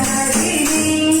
నారదిని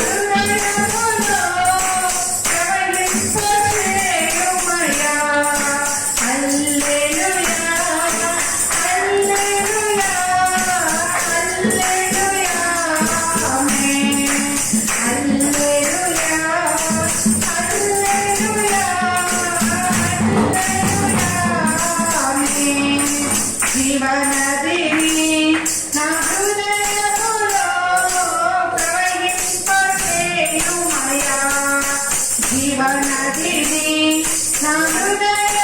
జీవనదిని నా హృదయములో ప్రవహింపచేయుమయా జీవనదిని నా హృదయ